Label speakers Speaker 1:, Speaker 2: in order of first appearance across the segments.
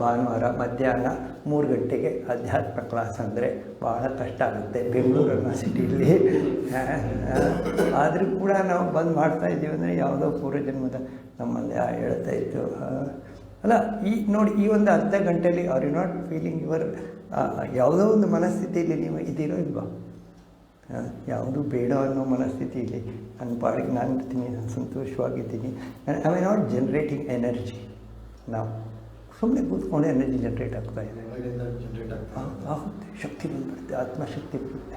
Speaker 1: ಭಾನುವಾರ ಮಧ್ಯಾಹ್ನ ಮೂರು ಗಂಟೆಗೆ ಅಧ್ಯಾತ್ಮ ಕ್ಲಾಸ್ ಅಂದರೆ ಭಾಳ ಕಷ್ಟ ಆಗುತ್ತೆ ಬೆಂಗಳೂರು ಯೂನಿವರ್ಸಿಟಿಯಲ್ಲಿ ಆದರೂ ಕೂಡ ನಾವು ಬಂದು ಮಾಡ್ತಾ ಇದ್ದೀವಿ ಅಂದರೆ ಯಾವುದೋ ಪೂರ್ವಜನ್ಮದ ನಮ್ಮಲ್ಲಿ ಹೇಳ್ತಾ ಇತ್ತು. ಅಲ್ಲ, ಈ ನೋಡಿ, ಈ ಒಂದು ಅರ್ಧ ಗಂಟೆಯಲ್ಲಿ are you not feeling your ಯಾವುದೋ ಒಂದು ಮನಸ್ಥಿತಿಯಲ್ಲಿ ನೀವು ಇದ್ದೀರೋ ಇಲ್ವಾ? ಯಾವುದು ಬೇಡ ಅನ್ನೋ ಮನಸ್ಥಿತಿಯಲ್ಲಿ ನನ್ನ ಪಾಡಿಗೆ ನಾನು ಇರ್ತೀನಿ, ನಾನು ಸಂತೋಷವಾಗಿದ್ದೀನಿ. I my not generating energy ನಾವು ಸುಮ್ಮನೆ ಕೂತ್ಕೊಂಡು ಎನರ್ಜಿ ಜನ್ರೇಟ್ ಆಗ್ತಾ ಇದೆ. ಆ- ಆಗುತ್ತೆ ಶಕ್ತಿ ಬಂದ್ಬಿಡುತ್ತೆ ಆತ್ಮಶಕ್ತಿ ಬರುತ್ತೆ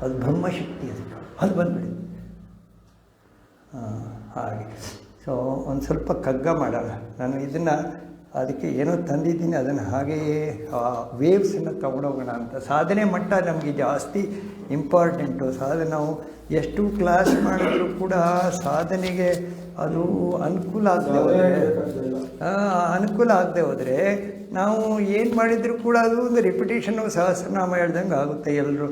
Speaker 1: ಅದು ಬ್ರಹ್ಮಶಕ್ತಿ ಅದು. ಅದು ಬಂದ್ಬಿಡುತ್ತೆ. ಆ, ಹಾಗೆ. ಸೊ ಒಂದು ಸ್ವಲ್ಪ ಕಗ್ಗ ಮಾಡೋಣ ನಾನು ಇದನ್ನು ಅದಕ್ಕೆ ಏನೋ ತಂದಿದ್ದೀನಿ ಅದನ್ನು ಹಾಗೆಯೇ ವೇವ್ಸನ್ನು ತಗೊಂಡೋಗೋಣ ಅಂತ. ಸಾಧನೆ ಮಟ್ಟ ನಮಗೆ ಜಾಸ್ತಿ ಇಂಪಾರ್ಟೆಂಟು ಸಾಧನೆ ನಾವು ಎಷ್ಟು ಕ್ಲಾಸ್ ಮಾಡಿದ್ರೂ ಕೂಡ ಸಾಧನೆಗೆ ಅದು ಅನುಕೂಲ ಆಗದೆ ಹೋದರೆ ಅನುಕೂಲ ಆಗದೆ ಹೋದರೆ ನಾವು ಏನು ಮಾಡಿದರೂ ಕೂಡ ಅದು ಒಂದು ರಿಪಿಟೇಷನ್ನು ಸಹಸ್ರನಾಮ ಹೇಳ್ದಂಗೆ ಆಗುತ್ತೆ ಎಲ್ಲರೂ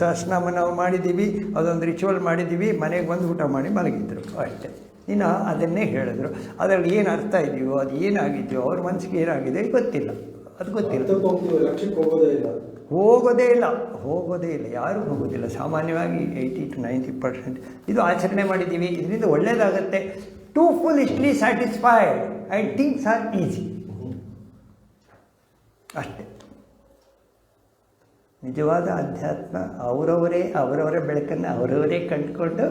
Speaker 1: ಸಹಸ್ರನಾಮ ನಾವು ಮಾಡಿದ್ದೀವಿ ಅದೊಂದು ರಿಚುವಲ್ ಮಾಡಿದ್ದೀವಿ ಮನೆಗೆ ಬಂದು ಊಟ ಮಾಡಿ ಮಲಗಿದ್ರು ಅಷ್ಟೇ. ಇನ್ನು ಅದನ್ನೇ ಹೇಳಿದ್ರು. ಅದರಲ್ಲಿ ಏನು ಅರ್ಥ ಇದೆಯೋ ಅದು ಏನಾಗಿದೆಯೋ ಅವ್ರ ಮನಸ್ಸಿಗೆ ಏನಾಗಿದೆ ಗೊತ್ತಿಲ್ಲ. ಅದು ಗೊತ್ತಿಲ್ಲ.
Speaker 2: ಹೋಗೋದೇ ಇಲ್ಲ?
Speaker 1: ಹೋಗೋದೇ ಇಲ್ಲ. ಯಾರೂ ಹೋಗೋದಿಲ್ಲ. ಸಾಮಾನ್ಯವಾಗಿ ಏಯ್ಟಿ ಟು ನೈಂಟಿ ಪರ್ಸೆಂಟ್ ಇದು ಆಚರಣೆ ಮಾಡಿದ್ದೀವಿ. ಇದರಿಂದ ಒಳ್ಳೇದಾಗುತ್ತೆ. To full ಇಸ್ಟ್ಲಿ satisfied and things are easy ಅಷ್ಟೇ. ನಿಜವಾದ ಅಧ್ಯಾತ್ಮ ಅವರವರೇ ಅವರವರ ಬೆಳಕನ್ನು ಅವರವರೇ ಕಂಡುಕೊಂಡು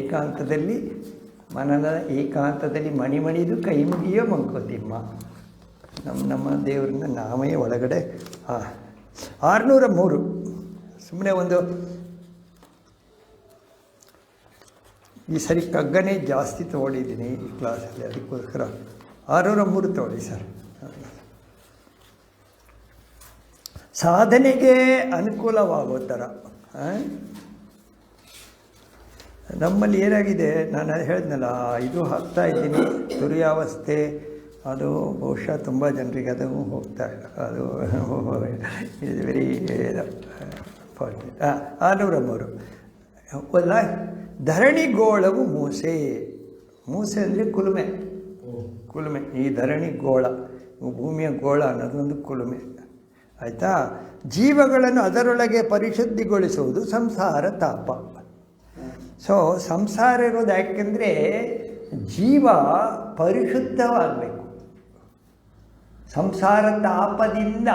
Speaker 1: ಏಕಾಂತದಲ್ಲಿ ಮನದ ಏಕಾಂತದಲ್ಲಿ ಮಣಿಮಣಿದು ಕೈ ಮುಗಿಯೋ ಮಂಕೋತಿಮ್ಮ. ನಮ್ಮ ನಮ್ಮ ದೇವರನ್ನ ನಾಮೇ ಒಳಗಡೆ ಹಾಂ ಆರುನೂರ ಮೂರು ಸುಮ್ಮನೆ ಒಂದು, ಈ ಸರಿ ಕಗ್ಗನೇ ಜಾಸ್ತಿ ತೊಗೊಂಡಿದ್ದೀನಿ ಈ ಕ್ಲಾಸಲ್ಲಿ ಅದಕ್ಕೋಸ್ಕರ ಆರುನೂರ ಮೂರು ತೊಗೊಳ್ಳಿ ಸರ್ ಸಾಧನೆಗೆ ಅನುಕೂಲವಾಗೋ ಥರ? ನಮ್ಮಲ್ಲಿ ಏನಾಗಿದೆ, ನಾನು ಹೇಳಿದ್ನಲ್ಲ, ಇದು ಹಾಕ್ತಾ ಇದ್ದೀನಿ ತುರಿಯಾವಸ್ಥೆ ಅದು ಬಹುಶಃ ತುಂಬ ಜನರಿಗೆ ಅದು ಹೋಗ್ತಾ ಇಲ್ಲ. ಅದು ಇಸ್ ವೆರಿ ಆರುನೂರ ಮೂರು ಅಲ್ಲ ಧರಣಿಗೋಳವು ಮೂಸೆ. ಮೂಸೆ ಅಂದರೆ ಕುಲುಮೆ. ಕುಲುಮೆ. ಈ ಧರಣಿ ಗೋಳ ಭೂಮಿಯ ಗೋಳ ಅನ್ನೋದೊಂದು ಕುಲುಮೆ. ಆಯಿತಾ? ಜೀವಗಳನ್ನು ಅದರೊಳಗೆ ಪರಿಶುದ್ಧಿಗೊಳಿಸುವುದು ಸಂಸಾರ ತಾಪ. ಸೊ ಸಂಸಾರ ಇರೋದು ಯಾಕೆಂದರೆ ಜೀವ ಪರಿಶುದ್ಧವಾಗಬೇಕು. ಸಂಸಾರ ತಾಪದಿಂದ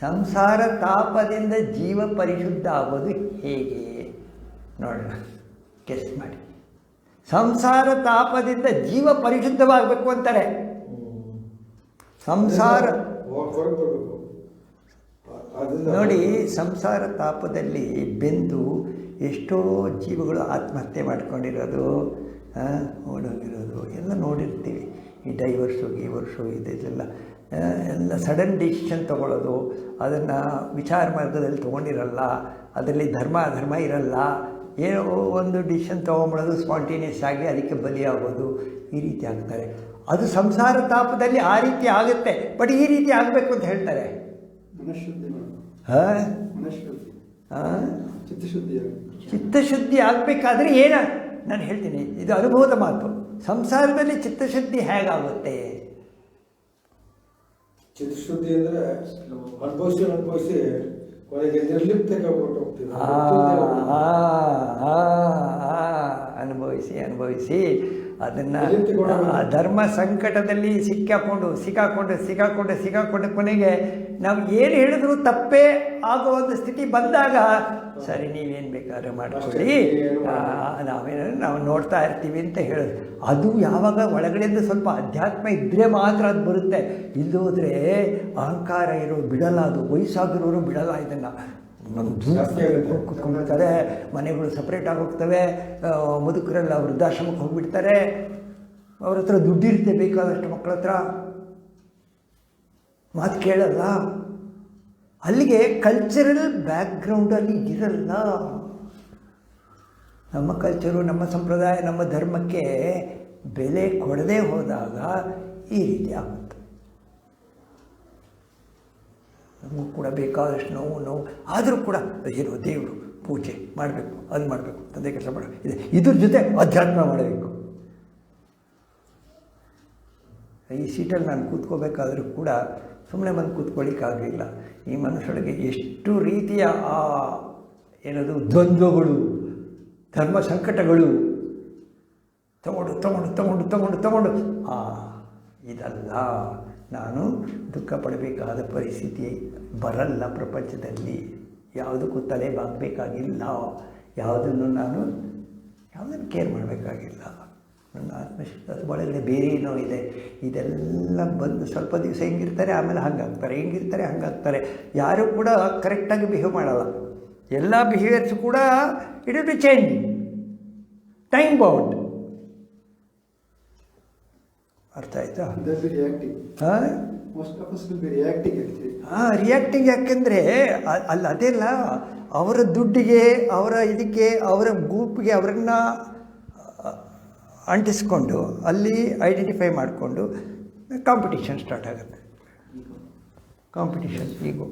Speaker 1: ಸಂಸಾರ ತಾಪದಿಂದ ಜೀವ ಪರಿಶುದ್ಧ ಆಗೋದು ಹೇಗೆ? ನೋಡೋಣ. ಕೆಸ್ ಮಾಡಿ. ಸಂಸಾರ ತಾಪದಿಂದ ಜೀವ ಪರಿಶುದ್ಧವಾಗಬೇಕು ಅಂತಾರೆ. ಸಂಸಾರ ನೋಡಿ, ಸಂಸಾರ ತಾಪದಲ್ಲಿ ಬೆಂದು ಎಷ್ಟೋ ಜೀವಗಳು ಆತ್ಮಹತ್ಯೆ ಮಾಡ್ಕೊಂಡಿರೋದು ಓಡೋಗಿರೋದು, ಎಲ್ಲ ನೋಡಿರ್ತೀವಿ. ಈ ಡೈವರ್ಸು ಗೀವರ್ಸು ಇದೆಲ್ಲ. ಎಲ್ಲ ಸಡನ್ ಡಿಸಿಷನ್ ತೊಗೊಳ್ಳೋದು ಅದನ್ನು ವಿಚಾರ ಮಾರ್ಗದಲ್ಲಿ ತೊಗೊಂಡಿರಲ್ಲ ಅದರಲ್ಲಿ ಧರ್ಮ ಅಧರ್ಮ ಇರಲ್ಲ ಏನೋ ಒಂದು ಡಿಸಿಷನ್ ತೊಗೊಂಬಿಡೋದು ಸ್ಪಾಂಟೇನಿಯಸ್ ಆಗಿ ಅದಕ್ಕೆ ಬಲಿಯಾಗೋದು ಈ ರೀತಿ ಆಗ್ತಾರೆ. ಅದು ಸಂಸಾರ ತಾಪದಲ್ಲಿ ಆ ರೀತಿ ಆಗುತ್ತೆ ಬಟ್ ಈ ರೀತಿ ಆಗಬೇಕು ಅಂತ ಹೇಳ್ತಾರೆ.
Speaker 2: ಚಿತ್ತಶುದ್ಧಿ
Speaker 1: ಆಗಬೇಕಾದ್ರೆ ಏನ? ನಾನು ಹೇಳ್ತೀನಿ ಇದು ಅನುಭವದ ಮಾತು. ಸಂಸಾರದಲ್ಲಿ ಚಿತ್ತಶುದ್ಧಿ ಹೇಗಾಗುತ್ತೆ?
Speaker 2: ಚಿತ್ತಶುದ್ಧಿ ಅಂದ್ರೆ ಅನುಭವಿಸಿ ಅನುಭವಿಸಿ ಕೊನೆಗೆ ನಿರ್ಲಿಪ್ತಕ್ಕೆ ಹೊರಟು ಹೋಗ್ತೀವಿ.
Speaker 1: ಅನುಭವಿಸಿ ಅನುಭವಿಸಿ. ಅದನ್ನು ಧರ್ಮ ಸಂಕಟದಲ್ಲಿ ಸಿಕ್ಕಾಕೊಂಡು ಸಿಕ್ಕಾಕೊಂಡು ಸಿಕ್ಕಾಕೊಂಡು ಸಿಕ್ಕಾಕೊಂಡು ಕೊನೆಗೆ ನಾವು ಏನು ಹೇಳಿದ್ರು ತಪ್ಪೇ ಆಗೋ ಒಂದು ಸ್ಥಿತಿ ಬಂದಾಗ ಸರಿ ನೀವೇನು ಬೇಕಾದ್ರೆ ಮಾಡ್ಕೊಳ್ಳಿ. ಆ, ನಾವೇನಾದ್ರು ನಾವು ನೋಡ್ತಾ ಇರ್ತೀವಿ ಅಂತ ಹೇಳೋದು ಅದು ಯಾವಾಗ ಒಳಗಡೆಯಿಂದ ಸ್ವಲ್ಪ ಅಧ್ಯಾತ್ಮ ಇದ್ದರೆ ಮಾತ್ರ ಅದು ಬರುತ್ತೆ. ಇಲ್ಲೋದ್ರೆ ಅಹಂಕಾರ ಇರೋ ಬಿಡಲ್ಲ ಅದು ವಯಸ್ಸಾಗಿರೋರು ಬಿಡಲ್ಲ ಇದನ್ನು. ಕುತ್ಕೊಂಡ್ಬಿಡ್ತಾರೆ, ಮನೆಗಳು ಸಪ್ರೇಟ್ ಹೋಗ್ತವೆ ಮುದುಕರೆಲ್ಲ ವೃದ್ಧಾಶ್ರಮಕ್ಕೆ ಹೋಗ್ಬಿಡ್ತಾರೆ. ಅವ್ರ ಹತ್ರ ದುಡ್ಡಿರುತ್ತೆ, ಬೇಕಾದಷ್ಟು ಮಕ್ಕಳ ಹತ್ರ. ಮಾತು ಕೇಳಲ್ಲ. ಅಲ್ಲಿಗೆ ಕಲ್ಚರಲ್ ಬ್ಯಾಕ್ಗ್ರೌಂಡಲ್ಲಿ ಇರಲ್ಲ. ನಮ್ಮ ಕಲ್ಚರು ನಮ್ಮ ಸಂಪ್ರದಾಯ, ನಮ್ಮ ಧರ್ಮಕ್ಕೆ ಬೆಲೆ ಕೊಡದೇ ಹೋದಾಗ ಈ ರೀತಿ ಆಗುತ್ತೆ. ನಮಗೂ ಕೂಡ ಬೇಕಾದಷ್ಟು ನೋವು ನೋವು. ಆದರೂ ಕೂಡ ಏನೋ ದೇವರು ಪೂಜೆ ಮಾಡಬೇಕು, ಅದು ಮಾಡಬೇಕು, ತಂದೆ ಕೆಲಸ ಮಾಡಬೇಕು ಇದೆ, ಇದ್ರ ಜೊತೆ ಅಧ್ಯಾತ್ಮ ಮಾಡಬೇಕು. ಈ ಸೀಟಲ್ಲಿ ನಾನು ಕೂತ್ಕೋಬೇಕಾದರೂ ಕೂಡ ಸುಮ್ಮನೆ ಬಂದು ಕೂತ್ಕೊಳ್ಳಿಕ್ಕಾಗಲಿಲ್ಲ ಈ ಮನಸ್ಸೊಳಗೆ ಎಷ್ಟು ರೀತಿಯ ಆ, ಏನದು, ದ್ವಂದ್ವಗಳು, ಧರ್ಮ ಸಂಕಟಗಳು. ತಗೊಂಡು ತಗೊಂಡು ತಗೊಂಡು ತಗೊಂಡು ತಗೊಂಡು. ಆ, ಇದಲ್ಲ. ನಾನು ದುಃಖ ಪಡಬೇಕಾದ ಪರಿಸ್ಥಿತಿ ಬರಲ್ಲ ಪ್ರಪಂಚದಲ್ಲಿ. ಯಾವುದಕ್ಕೂ ತಲೆ ಬಾಗಬೇಕಾಗಿಲ್ಲ ಯಾವುದನ್ನು ನಾನು, ಯಾವುದನ್ನು ಕೇರ್ ಮಾಡಬೇಕಾಗಿಲ್ಲ. ನನ್ನ ಅದು ಒಳಗಡೆ ಬೇರೆ ಏನೋ ಇದೆ. ಇದೆಲ್ಲ ಬಂದು ಸ್ವಲ್ಪ ದಿವಸ ಹೆಂಗಿರ್ತಾರೆ, ಆಮೇಲೆ ಹಂಗಾಗ್ತಾರೆ. ಹೆಂಗಿರ್ತಾರೆ, ಹಂಗಾಗ್ತಾರೆ. ಯಾರೂ ಕೂಡ ಕರೆಕ್ಟಾಗಿ ಬಿಹೇವ್ ಮಾಡಲ್ಲ. ಎಲ್ಲ ಬಿಹೇವಿಯರ್ಸ್ ಕೂಡ it is be change time bound ಅರ್ಥ ಆಯ್ತಾ. ಹಾಂ ರಿಯಾಕ್ಟಿಂಗ್ ಯಾಕೆಂದರೆ ಅಲ್ಲಿ ಅದೆಲ್ಲ ಅವರ ದುಡ್ಡಿಗೆ ಅವರ ಇದಕ್ಕೆ ಅವರ ಗ್ರೂಪ್ಗೆ ಅವರನ್ನು ಅಂಟಿಸ್ಕೊಂಡು ಅಲ್ಲಿ ಐಡೆಂಟಿಫೈ ಮಾಡಿಕೊಂಡು ಕಾಂಪಿಟಿಷನ್ ಸ್ಟಾರ್ಟ್ ಆಗುತ್ತೆ. ಕಾಂಪಿಟಿಷನ್ ಈಗೋ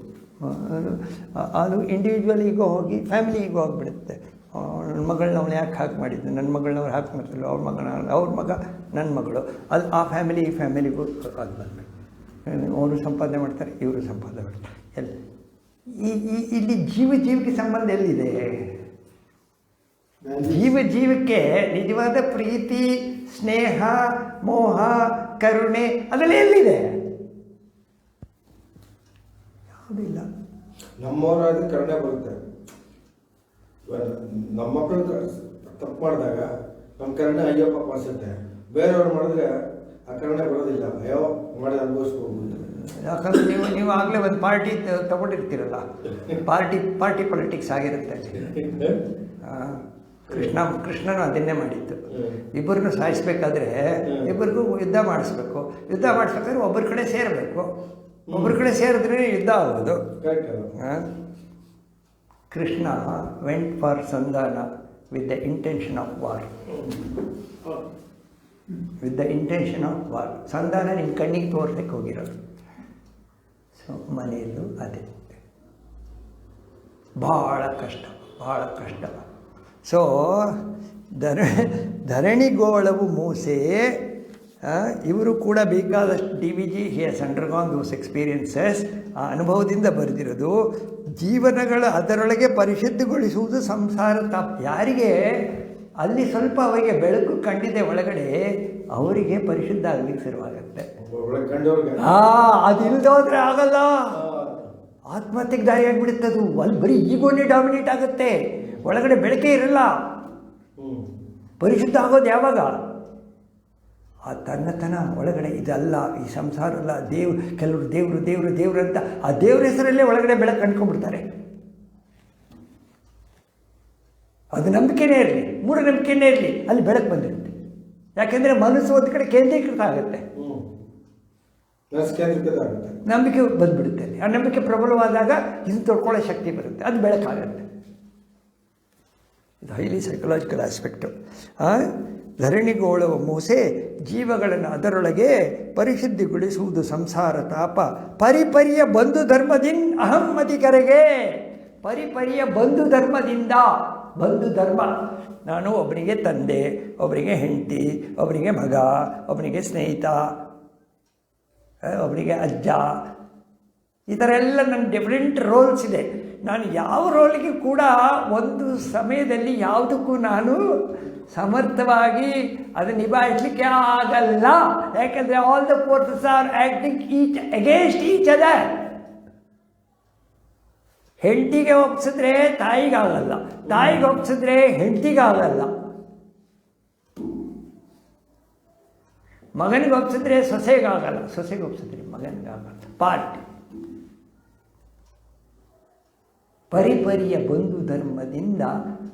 Speaker 1: ಅದು ಇಂಡಿವಿಜುವಲ್ ಈಗೋ ಹೋಗಿ ಫ್ಯಾಮಿಲಿ ಈಗೋ ಹೋಗಿಬಿಡುತ್ತೆ ನನ್ನ ಮಗಳನ್ನ ಅವನು ಯಾಕೆ ಹಾಕಿ ಮಾಡಿದ್ದು? ನನ್ನ ಮಗಳನ್ನ ಅವ್ರು ಹಾಕಿ ಮಾಡ್ತಿಲ್ಲ ಅವ್ರ ಮಗನ ಅವ್ರ ಮಗ ನನ್ನ ಮಗಳು. ಅದು ಆ ಫ್ಯಾಮಿಲಿ ಈ ಫ್ಯಾಮಿಲಿಗೂ ಅದು ಬಂದ್ಬಿಟ್ಟು ಅವರು ಸಂಪಾದನೆ ಮಾಡ್ತಾರೆ, ಇವರು ಸಂಪಾದನೆ ಮಾಡ್ತಾರೆ. ಎಲ್ಲ ಈ ಇಲ್ಲಿ ಜೀವ ಜೀವಕ್ಕೆ ಸಂಬಂಧ ಎಲ್ಲಿದೆ? ಜೀವ ಜೀವಕ್ಕೆ ನಿಜವಾದ ಪ್ರೀತಿ, ಸ್ನೇಹ, ಮೋಹ, ಕರುಣೆ, ಅದೆಲ್ಲ ಎಲ್ಲಿದೆ? ಯಾವುದಿಲ್ಲ
Speaker 2: ನಮ್ಮವರಾದ ಕರುಣೆ ಬರುತ್ತೆ. ನಮ್ಮ ಮಕ್ಕಳು ತಪ್ಪು ಮಾಡಿದಾಗ ನಮ್ಮ ಕರ್ಣ ಅಯ್ಯೋ ಪಾಪ ಅನ್ಸುತ್ತೆ ಬೇರೆಯವ್ರು ಮಾಡಿದ್ರೆ ಆ ಕರ್ಣ ಬರೋದಿಲ್ಲ. ಅಯ್ಯೋ ಮಾಡಿ ಅನುಭವಿಸ್ಬೋದು
Speaker 1: ಯಾಕಂದ್ರೆ ನೀವು ನೀವು ಆಗಲೇ ಒಂದು ಪಾರ್ಟಿ ತಗೊಂಡಿರ್ತೀರಲ್ಲ. ಪಾರ್ಟಿ ಪಾರ್ಟಿ ಪೊಲಿಟಿಕ್ಸ್ ಆಗಿರುತ್ತೆ. ಕೃಷ್ಣ ಕೃಷ್ಣನು ಅದನ್ನೇ ಮಾಡಿತ್ತು. ಇಬ್ಬರನ್ನು ಸಾಯಿಸ್ಬೇಕಾದ್ರೆ ಇಬ್ಬರಿಗೂ ಯುದ್ಧ ಮಾಡಿಸ್ಬೇಕು. ಯುದ್ಧ ಮಾಡಿಸ್ಬೇಕಾದ್ರೆ ಒಬ್ಬರ ಕಡೆ ಸೇರಬೇಕು. ಒಬ್ಬರ ಕಡೆ ಸೇರಿದ್ರೆ ಯುದ್ಧ ಆಗೋದು.
Speaker 2: ಕರೆಕ್ಟ್
Speaker 1: ಕೃಷ್ಣ ವೆಂಟ್ ಫಾರ್ ಸಂಧಾನ with the intention of war with the intention of war ಸಂಧಾನ ನಿಮ್ಮ ಕಣ್ಣಿಗೆ ತೋರ್ಸಕ್ಕೆ ಹೋಗಿರೋದು. ಸೊ ಮನೆಯಲ್ಲೂ ಅದೇ. ಭಾಳ ಕಷ್ಟ ಭಾಳ ಕಷ್ಟ. ಸೊ ಧರ, ಧರಣಿಗೋಳವು ಮೂಸೆ ಇವರು ಕೂಡ ಬೇಕಾದಷ್ಟು D V G he's undergone those experiences ಆ ಅನುಭವದಿಂದ ಬರೆದಿರೋದು ಜೀವನಗಳ ಅದರೊಳಗೆ ಪರಿಶುದ್ಧಗೊಳಿಸುವುದು ಸಂಸಾರ ತಾಪ್ ಯಾರಿಗೆ? ಅಲ್ಲಿ ಸ್ವಲ್ಪ ಅವರಿಗೆ ಬೆಳಕು ಕಂಡಿದೆ ಒಳಗಡೆ ಅವರಿಗೆ ಪರಿಶುದ್ಧ ಆಗಲಿಕ್ಕೆ ಶುರುವಾಗುತ್ತೆ. ಹಾ ಅದಿಲ್ದೋದ್ರೆ ಆಗಲ್ಲ. ಆತ್ಮಹತ್ಯೆಗೆ ದಾರಿ ಆಗಿಬಿಡುತ್ತೆ ಅದು. ಅಲ್ಲಿ ಬರೀ ಈಗೋನೇ ಡಾಮಿನೇಟ್ ಆಗುತ್ತೆ. ಒಳಗಡೆ ಬೆಳಕೆ ಇರಲ್ಲ. ಪರಿಶುದ್ಧ ಆಗೋದು ಯಾವಾಗ? ಆ ತನ್ನತನ ಒಳಗಡೆ ಇದಲ್ಲ ಈ ಸಂಸಾರ ಅಲ್ಲ ದೇವ್ ಕೆಲವರು ದೇವರು ದೇವರು ದೇವರು ಅಂತ ಆ ದೇವ್ರ ಹೆಸರಲ್ಲೇ ಒಳಗಡೆ ಬೆಳಕು ಕಂಡ್ಕೊಂಡ್ಬಿಡ್ತಾರೆ ಅದು ನಂಬಿಕೆನೇ ಇರಲಿ ಮೂಢನಂಬಿಕೆನೇ ಇರಲಿ ಅಲ್ಲಿ ಬೆಳಕು ಬಂದಿರುತ್ತೆ. ಯಾಕೆಂದರೆ ಮನಸ್ಸು ಒಂದು ಕಡೆ ಕೇಂದ್ರೀಕೃತ ಆಗುತ್ತೆ. ನಂಬಿಕೆ ಬಂದ್ಬಿಡುತ್ತೆ ಅಲ್ಲಿ. ಆ ನಂಬಿಕೆ ಪ್ರಬಲವಾದಾಗ ಇದು ತೊಳ್ಕೊಳ್ಳೋ ಶಕ್ತಿ ಬರುತ್ತೆ ಅದು ಬೆಳಕಾಗುತ್ತೆ. ಇದು ಹೈಲಿ ಸೈಕಲಾಜಿಕಲ್ ಆಸ್ಪೆಕ್ಟು ಧರಣಿಗೋಳವ ಮೂಸೆ ಜೀವಗಳನ್ನು ಅದರೊಳಗೆ ಪರಿಶುದ್ಧಿಗೊಳಿಸುವುದು ಸಂಸಾರ ತಾಪ. ಪರಿಪರಿಯ ಬಂಧು ಧರ್ಮದಿನ್ ಅಹಮ್ಮತಿಕರೆಗೆ ಪರಿಪರಿಯ ಬಂಧು ಧರ್ಮದಿಂದ. ಬಂಧು ಧರ್ಮ. ನಾನು ಒಬ್ಬನಿಗೆ ತಂದೆ, ಒಬ್ಬನಿಗೆ ಹೆಂಡತಿ, ಒಬ್ಬನಿಗೆ ಮಗ, ಒಬ್ಬನಿಗೆ ಸ್ನೇಹಿತ, ಒಬ್ಬನಿಗೆ ಅಜ್ಜ. ಈ ಥರ ಎಲ್ಲ ನನ್ನ ಡಿಫ್ರೆಂಟ್ ರೋಲ್ಸ್ ಇದೆ. ನಾನು ಯಾವ ರೋಲ್ಗೆ ಕೂಡ ಒಂದು ಸಮಯದಲ್ಲಿ ಯಾವುದಕ್ಕೂ ನಾನು ಸಮರ್ಥವಾಗಿ ಅದು ನಿಭಾಯಿಸಲಿಕ್ಕೆ ಆಗಲ್ಲ. ಯಾಕೆಂದರೆ all the forces are acting each against each other ಹೆಂಡತಿಗೆ ಒಪ್ಸಿದ್ರೆ ತಾಯಿಗಾಗಲ್ಲ ತಾಯಿಗೆ ಒಪ್ಸಿದ್ರೆ ಹೆಂಡತಿಗಾಗಲ್ಲ ಮಗನಿಗೆ ಒಪ್ಸಿದ್ರೆ ಸೊಸೆಗಾಗಲ್ಲ ಸೊಸೆಗೆ ಒಪ್ಸಿದ್ರೆ ಮಗನಿಗಾಗಲ್ಲ ಪಾರ್ಟಿ. ಪರಿಪರಿಯ ಬಂಧು ಧರ್ಮದಿಂದ,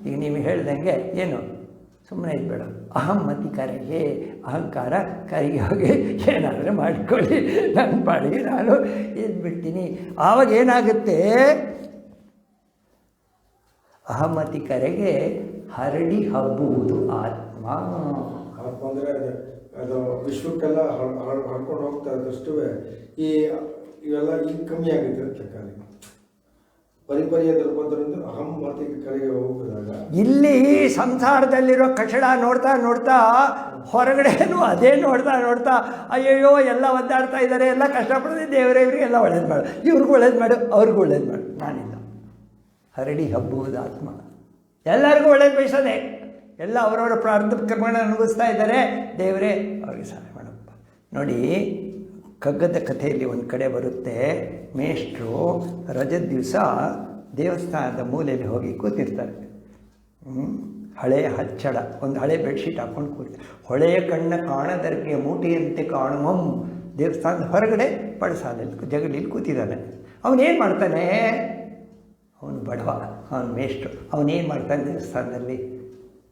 Speaker 1: ಈಗ ನೀವು ಹೇಳ್ದಂಗೆ ಏನು? ಸುಮ್ಮನೆ ಇದ್ಬೇಡ ಅಹಮ್ಮತಿ ಕರೆಗೆ ಅಹಂಕಾರ ಕರೆಗೆ ಹೋಗಿ ಏನಾದರೂ ಮಾಡಿಕೊಳ್ಳಿ. ನನ್ನ ಪಾಡಿಗೆ ನಾನು ಇದ್ಬಿಡ್ತೀನಿ. ಆವಾಗ ಏನಾಗುತ್ತೆ? ಅಹಮ್ಮತಿ ಕರೆಗೆ ಹರಡಿ ಹಬ್ಬುವುದು ಆತ್ಮ.
Speaker 2: ಅದು ವಿಶ್ವಕ್ಕೆಲ್ಲ ಹರ್- ಹರ್- ಹರ್ಕೊಂಡು ಹೋಗ್ತಾ ಇದ್ದಷ್ಟು ಈ, ಇವೆಲ್ಲ ಈಗ ಕಮ್ಮಿ ಆಗುತ್ತೆ
Speaker 1: ಇಲ್ಲಿ ಸಂಸಾರದಲ್ಲಿರೋ ಕಟ್ಟಡ ನೋಡ್ತಾ ನೋಡ್ತಾ ಹೊರಗಡೆನೂ ಅದೇ ನೋಡ್ತಾ ನೋಡ್ತಾ ಅಯ್ಯಯ್ಯೋ, ಎಲ್ಲ ಒದ್ದಾಡ್ತಾ ಇದ್ದಾರೆ, ಎಲ್ಲ ಕಷ್ಟಪಡ್ತೀನಿ ದೇವರೇ ಇವರಿಗೆ ಎಲ್ಲ ಒಳ್ಳೇದು ಮಾಡು. ಇವ್ರಿಗೂ ಒಳ್ಳೇದು ಮಾಡು, ಅವ್ರಿಗೂ ಒಳ್ಳೇದು ಮಾಡು. ನಾನಿಲ್ಲ. ಹರಡಿ ಹಬ್ಬುವುದು ಆತ್ಮ. ಎಲ್ಲರಿಗೂ ಒಳ್ಳೇದು ಬಯಸೋದೆ. ಎಲ್ಲ ಅವರವರ ಪ್ರಾರಂಭ ಅನುಭವಿಸ್ತಾ ಇದ್ದಾರೆ. ದೇವರೇ, ಅವ್ರಿಗೆ ಸಹಾಯ ಮಾಡಪ್ಪ. ನೋಡಿ ಕಗ್ಗದ ಕಥೆಯಲ್ಲಿ ಒಂದು ಕಡೆ ಬರುತ್ತೆ, ಮೇಷ್ಟ್ರು ರಜದ ದಿವಸ ದೇವಸ್ಥಾನದ ಮೂಲೆಯಲ್ಲಿ ಹೋಗಿ ಕೂತಿರ್ತಾರೆ? ಹಳೆಯ ಹಚ್ಚಡ, ಒಂದು ಹಳೆ ಬೆಡ್ಶೀಟ್ ಹಾಕೊಂಡು ಕೂತಿ ಹೊಳೆಯ ಕಣ್ಣ ಕಾಣದರ್ಗೆ ಮೂಟೆಯಂತೆ ಕಾಣುವಂ ದೇವಸ್ಥಾನದ ಹೊರಗಡೆ ಪಡಸಾಲಲ್ಲಿ ಜಗಲಿಯಲ್ಲಿ ಕೂತಿದ್ದಾನೆ. ಅವನೇನು ಮಾಡ್ತಾನೆ? ಅವನು ಬಡವ, ಅವನು ಮೇಷ್ಟ್ರು. ಅವನೇನು ಮಾಡ್ತಾನೆ ದೇವಸ್ಥಾನದಲ್ಲಿ?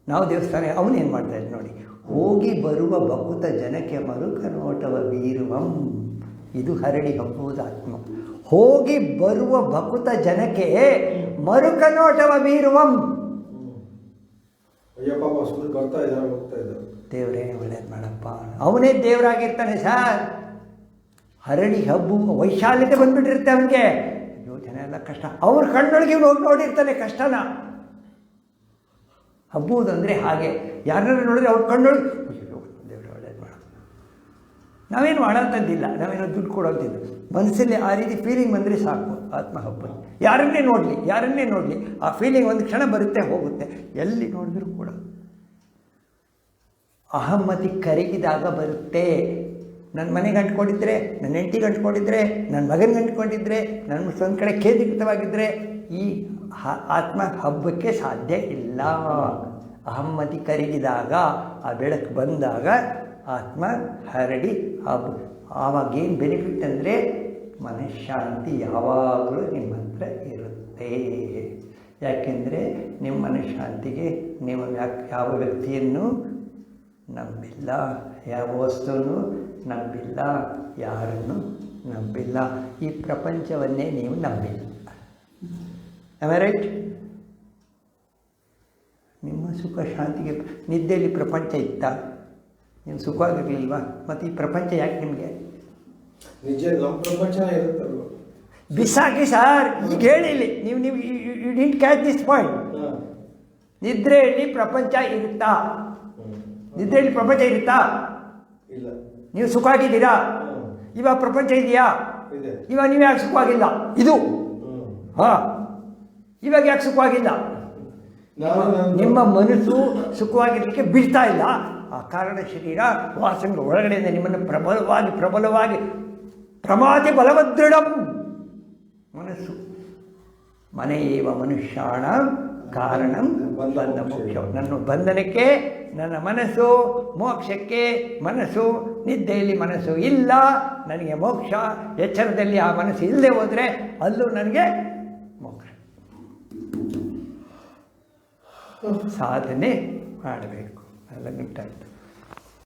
Speaker 1: ನಾವು ದೇವಸ್ಥಾನ ಅವನೇನು ಮಾಡ್ತಾನೆ ನೋಡಿ. ಹೋಗಿ ಬರುವ ಬಹುತ ಜನಕ್ಕೆ ಮರುಕನೋಟವ ಬೀರುವಂ. ಇದು ಹರಡಿ ಹಬ್ಬುವುದು ಆತ್ಮ. ಹೋಗಿ ಬರುವ ಬಕುತ ಜನಕ್ಕೆ ಮರುಕನೋಟವ ಬೀರುವಂ. ದೇವರೇ ಒಳ್ಳೇದು ಮಾಡಪ್ಪ. ಅವನೇ ದೇವರಾಗಿರ್ತಾನೆ ಸರ್. ಹರಡಿ ಹಬ್ಬು ವೈಶಾಲ್ಯತೆ ಬಂದ್ಬಿಟ್ಟಿರುತ್ತೆ ಅವನಿಗೆ. ಅಯ್ಯೋ ಜನ ಎಲ್ಲ ಕಷ್ಟ. ಅವ್ರ ಕಣ್ಣೊಳಗೆ ಹೋಗಿ ನೋಡಿರ್ತಾನೆ ಕಷ್ಟನ. ಹಬ್ಬುವುದಂದರೆ ಹಾಗೆ. ಯಾರ್ಯಾರು ನೋಡಿದ್ರೆ ಅವ್ರು ಕಣ್ಣೊಳಗೆ ಅಯ್ಯೋ ದೇವರು, ಒಳ್ಳೇದು ನಾವೇನು ಮಾಡೋಂಥದ್ದಿಲ್ಲ ನಾವೇನೋ ದುಡ್ಡು ಕೊಡೋಂಥದ್ದು ಮನಸ್ಸಲ್ಲಿ ಆ ರೀತಿ ಫೀಲಿಂಗ್ ಬಂದರೆ ಸಾಕು ಆತ್ಮ ಹಬ್ಬ ಯಾರನ್ನೇ ನೋಡಲಿ ಯಾರನ್ನೇ ನೋಡಲಿ, ಆ ಫೀಲಿಂಗ್ ಒಂದು ಕ್ಷಣ ಬರುತ್ತೆ, ಹೋಗುತ್ತೆ. ಎಲ್ಲಿ ನೋಡಿದ್ರೂ ಕೂಡ. ಅಹಮ್ಮತಿ ಕರಗಿದಾಗ ಬರುತ್ತೆ. ನನ್ನ ಮನೆಗೆ ಅಂಟ್ಕೊಂಡಿದ್ರೆ, ನನ್ನ ಹೆಂಡತಿಗೆ ಅಂಟ್ಕೊಂಡಿದ್ರೆ, ನನ್ನ ಮಗನಿಗೆ ಅಂಟ್ಕೊಂಡಿದ್ರೆ, ನನ್ನ ಸ್ವಂತ ಕಡೆ ಖೇದಿಕೃತವಾಗಿದ್ದರೆ ಈ ಆತ್ಮ ಹಬ್ಬಕ್ಕೆ ಸಾಧ್ಯ ಇಲ್ಲ. ಅಹಮ್ಮತಿ ಕರಗಿದಾಗ, ಆ ಬೆಳಕು ಬಂದಾಗ ಆತ್ಮ ಹರಡಿ ಹಬ್ಬ. ಆವಾಗೇನು ಬೆನಿಫಿಟ್ ಅಂದರೆ ಮನಃಶಾಂತಿ ಯಾವಾಗಲೂ ನಿಮ್ಮ ಹತ್ರ ಇರುತ್ತೆ. ಯಾಕೆಂದರೆ ನಿಮ್ಮ ಮನಃಶಾಂತಿಗೆ ಯಾಕ್- ಯಾವ ವ್ಯಕ್ತಿಯನ್ನು ನಂಬಿಲ್ಲ. ಯಾವ ವಸ್ತುವನ್ನು ನಂಬಿಲ್ಲ ಯಾರನ್ನು ನಂಬಿಲ್ಲ. ಈ ಪ್ರಪಂಚವನ್ನೇ ನೀವು ನಂಬಿಲ್ಲ. ರೈಟ್ ನಿಮ್ಮ ಸುಖ ಶಾಂತಿಗೆ ನಿದ್ದೆಯಲ್ಲಿ ಪ್ರಪಂಚ ಇತ್ತ? ನೀವು ಸುಖವಾಗಿರಲಿಲ್ವಾ ಮತ್ತು ಈ ಪ್ರಪಂಚ ಯಾಕೆ ನಿಮಗೆ?
Speaker 2: ನಿಜ ನಮ್ಮ ಪ್ರಪಂಚ ಇರುತ್ತಲ್ವ
Speaker 1: ಬಿಸಾಕಿ ಸರ್ ಈಗ ಹೇಳಿ ಇಲ್ಲಿ ನೀವು ನೀವು you didn't catch this point ನಿದ್ರೆಯಲ್ಲಿ ಪ್ರಪಂಚ ಇರುತ್ತಾ? ನಿದ್ರೆಯಲ್ಲಿ ಪ್ರಪಂಚ ಇರುತ್ತಾ?
Speaker 2: ಇಲ್ಲ.
Speaker 1: ನೀವು ಸುಖ
Speaker 2: ಆಗಿದ್ದೀರಾ
Speaker 1: ಇವಾಗ ಪ್ರಪಂಚ ಇದೆಯಾ?
Speaker 2: ಇದೆ.
Speaker 1: ಇವಾಗ ನೀವು ಯಾಕೆ ಸುಖವಾಗಿಲ್ಲ? ಇದು? ಹಾ. ಇವಾಗ ಯಾಕೆ ಸುಖವಾಗಿಲ್ಲ? ನಿಮ್ಮ ಮನಸ್ಸು ಸುಖವಾಗಿರಲಿಕ್ಕೆ ಬಿಡ್ತಾ ಇಲ್ಲ. ಆ ಕಾರಣ ಶರೀರ ವಾಸನೆಗಳ ಒಳಗಡೆಯಿಂದ ನಿಮ್ಮನ್ನು ಪ್ರಬಲವಾಗಿ ಪ್ರಬಲವಾಗಿ ಪ್ರಮಾದಿ ಬಲವದೃಢಂ. ಮನಸ್ಸು. ಮನೆಯೇವ ಮನುಷ್ಯಾಣ ಕಾರಣಂ ಬಂಧ ಮೋಕ್ಷ ನನ್ನ ಬಂಧನಕ್ಕೆ, ನನ್ನ ಮನಸ್ಸು, ಮೋಕ್ಷಕ್ಕೆ ಮನಸ್ಸು, ನಿದ್ದೆಯಲ್ಲಿ ಮನಸ್ಸು ಇಲ್ಲ, ನನಗೆ ಮೋಕ್ಷ, ಎಚ್ಚರದಲ್ಲಿ ಆ ಮನಸ್ಸು ಇಲ್ಲದೆ ಹೋದರೆ ಅಲ್ಲೂ ನನಗೆ ಮೋಕ್ಷ. ಸಾಧನೆ ಮಾಡಬೇಕು. ಅಲ್ಲ ನಿಂಟಾಯ್ತು